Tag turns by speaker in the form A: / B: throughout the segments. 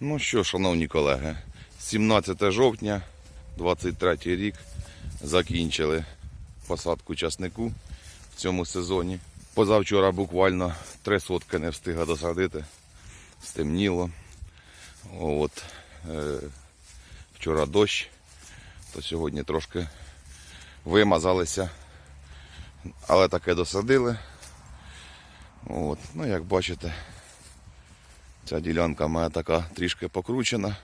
A: Ну що, шановні колеги, 17 жовтня, 23 рік, закінчили посадку часнику в цьому сезоні. Позавчора буквально три сотки не встигла досадити, стемніло. От, е, вчора дощ, то сьогодні трошки вимазалися, але таке досадили. От, ну, як бачите, Ця ділянка моя така трішки покручена.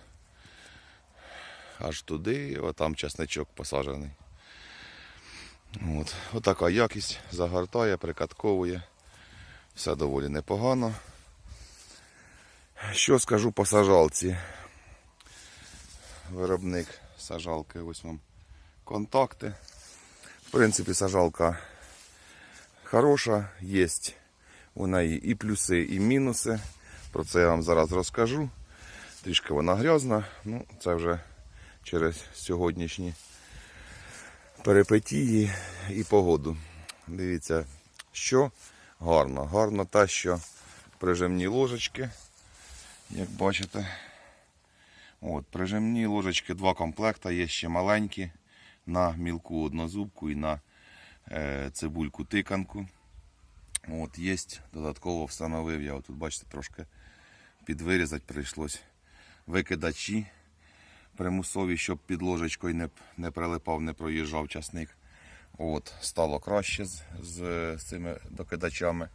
A: Аж туди, а там часничок посаджений. От. Отака якість загортає, прикатковує. Все доволі непогано. Що скажу по сажалці? Виробник сажалки, ось вам контакти. В принципі, сажалка хороша, є у неї і плюси, і мінуси. Про це я вам зараз розкажу. Трішки вона грязна, ну це вже через сьогоднішні перипетії і погоду. Дивіться, що гарно. Гарно те, що прижимні ложечки, як бачите. От, прижимні ложечки, два комплекта, є ще маленькі на мілку однозубку і на е, цибульку тиканку. От, є, додатково встановив я, тут бачите, трошки підвирізати прийшлось. Викидачі примусові, щоб під ложечкою не, не прилипав, не проїжджав часник. От, стало краще з, з, з цими докидачами.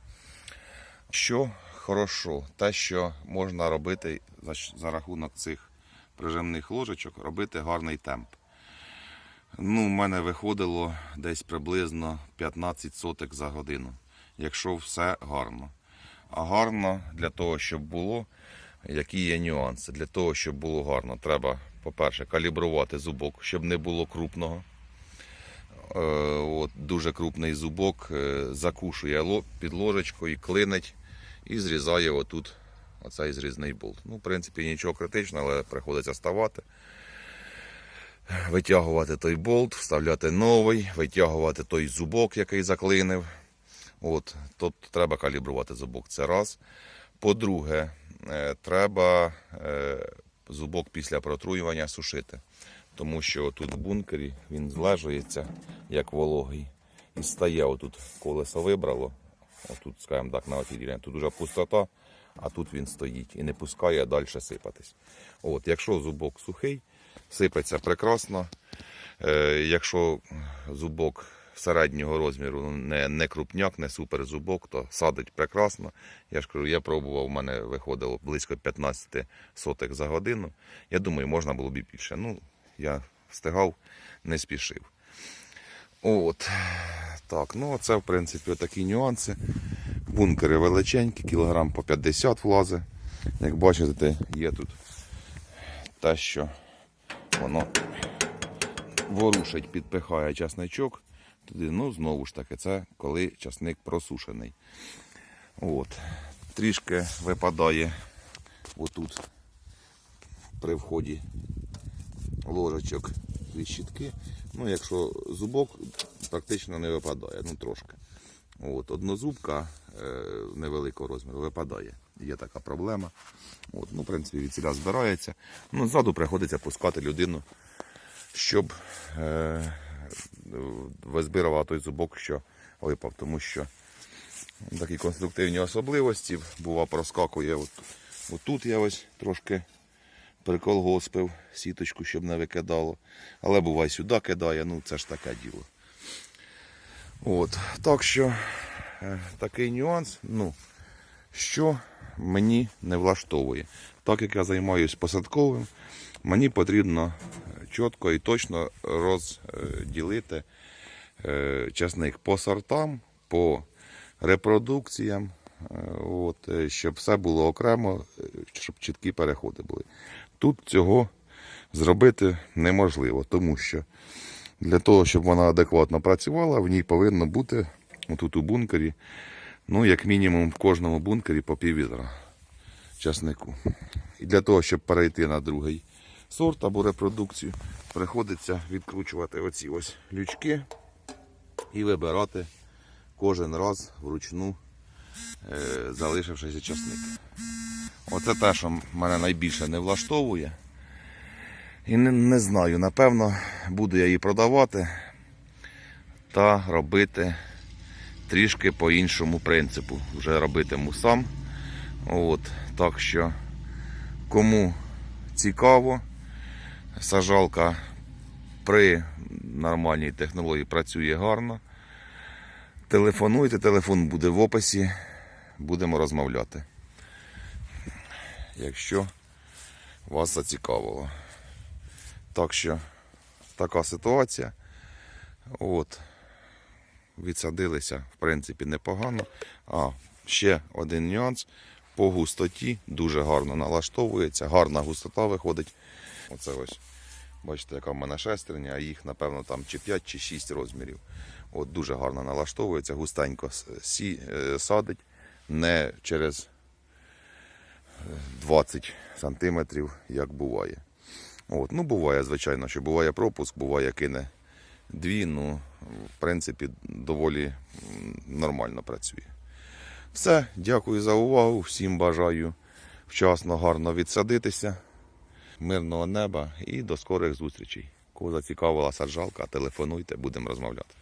A: Що хорошо, те, що можна робити за, за рахунок цих прижимних ложечок, робити гарний темп. Ну, у мене виходило десь приблизно 15 соток за годину, якщо все гарно. А гарно для того, щоб було, які є нюанси. Для того, щоб було гарно, треба, по-перше, калібрувати зубок, щоб не було крупного. Е, от, дуже крупний зубок е, закушує під ложечкою, клинить і зрізає отут оцей зрізний болт. Ну, в принципі, нічого критичного, але приходиться ставати витягувати той болт, вставляти новий, витягувати той зубок, який заклинив. От, тобто треба калібрувати зубок. Це раз. По-друге, е, треба е, зубок після протруювання сушити. Тому що тут в бункері він злежується, як вологий. І стає отут колесо вибрало. Отут, скажімо так, на оцій. Тут вже пустота, а тут він стоїть і не пускає далі сипатись. От, якщо зубок сухий, сипеться прекрасно. Е, якщо зубок середнього розміру, не, не крупняк, не суперзубок, то садить прекрасно. Я ж кажу, я пробував, у мене виходило близько 15 соток за годину. Я думаю, можна було б і більше. Ну, я встигав, не спішив. От. Так, ну це в принципі такі нюанси. Бункери величенькі, кілограм по 50 влазить. Як бачите, є тут те, що воно ворушить, підпихає часничок. Туди, ну, знову ж таки, це коли часник просушений. От. Трішки випадає отут при вході ложечок зі щітки. Ну, якщо зубок практично не випадає, ну трошки. От, однозубка е, невеликого розміру випадає. Є така проблема. От, ну, в принципі, від ціля збирається. Ну, ззаду приходиться пускати людину, щоб е, визбирував той зубок, що випав, тому що такі конструктивні особливості. Бува, проскакує. От, отут я ось трошки приколгоспив сіточку, щоб не викидало. Але буває сюди кидає, ну це ж таке діло. От, так що е, такий нюанс, ну, що мені не влаштовує. Так як я займаюся посадковим, мені потрібно е, чітко і точно розділити е, часник по сортам, по репродукціям, е, от, е, щоб все було окремо, щоб чіткі переходи були. Тут цього зробити неможливо, тому що для того, щоб вона адекватно працювала, в ній повинно бути тут у бункері, ну, як мінімум, в кожному бункері по пів відра часнику. І для того, щоб перейти на другий сорт або репродукцію, приходиться відкручувати оці ось лючки і вибирати кожен раз вручну, е, залишившися часник. Оце те, що мене найбільше не влаштовує. І не, не знаю, напевно, буду я її продавати та робити трішки по іншому принципу. Вже робитиму сам. От, так що, кому цікаво, сажалка при нормальній технології працює гарно. Телефонуйте, телефон буде в описі, будемо розмовляти. Якщо вас зацікавило. Так що така ситуація. От. Відсадилися, в принципі, непогано. А, ще один нюанс. По густоті дуже гарно налаштовується, гарна густота виходить. Оце ось. Бачите, яка в мене шестерня, а їх, напевно, там чи 5, чи 6 розмірів. От дуже гарно налаштовується, густенько сі, е, садить, не через е, 20 сантиметрів, як буває. От, ну, буває, звичайно, що буває пропуск, буває кине дві, ну, в принципі, доволі нормально працює. Все, дякую за увагу. Всім бажаю вчасно, гарно відсадитися, мирного неба і до скорих зустрічей. Кого зацікавила саджалка, телефонуйте, будемо розмовляти.